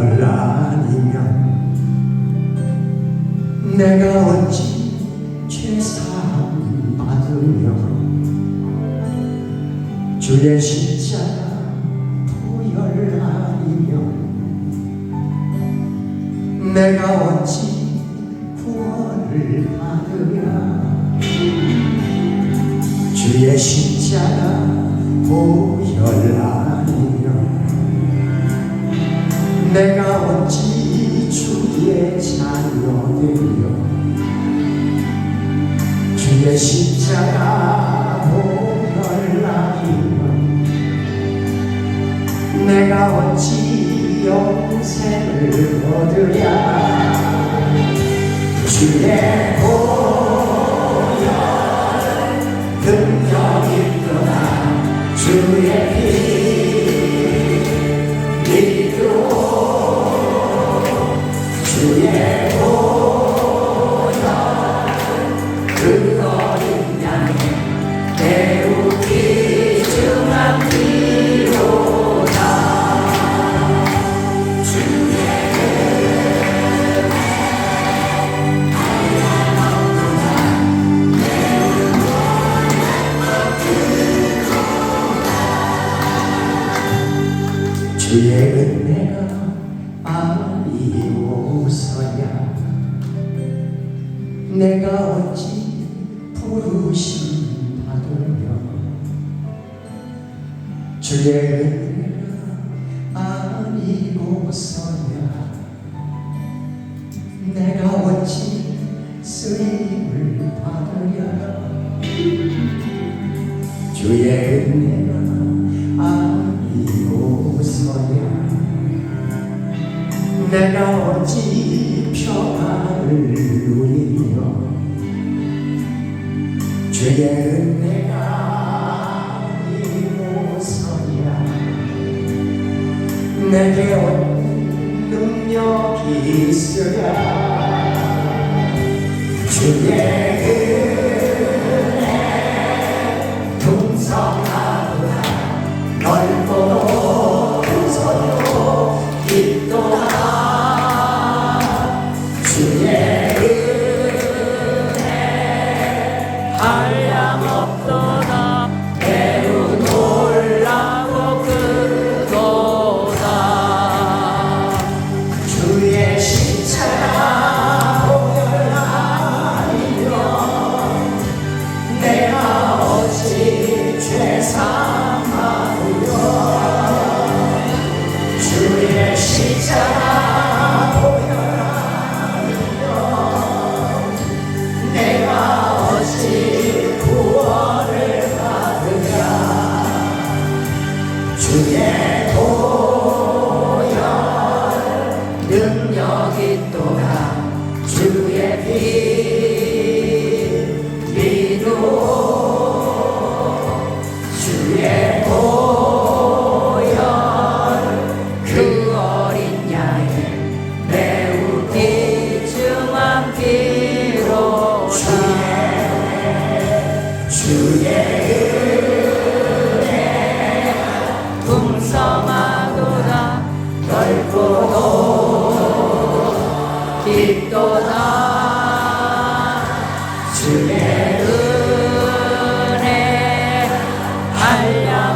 널 아니면 내가 어찌 죄사함 받으며 주의 십자가 도열 아니면 내가 어찌 구원을 받으며 주의 십자가 보 주의 십자가 보혈하리며 내가 어찌 영생을 얻으랴? 주의 보혈 능력 있구나 주의 피 주의 보 내가 어찌 부르심 받으며? 주의 은혜가 아니고서야 내가 어찌 쓰임을 받으랴? 주의 은혜가 아니고서야 내가 어찌 평안을 주의 은혜가 아니고서야. 내게 능력이 있으랴. 주의 은혜 풍성하구나 넓고 크소요 깊도다 주의 주의 보혈 능력 있도다 주의 피 믿어 주의 보혈 그 어린 양의 매우 비중한 피로 주의 있도다 주의 은혜 알라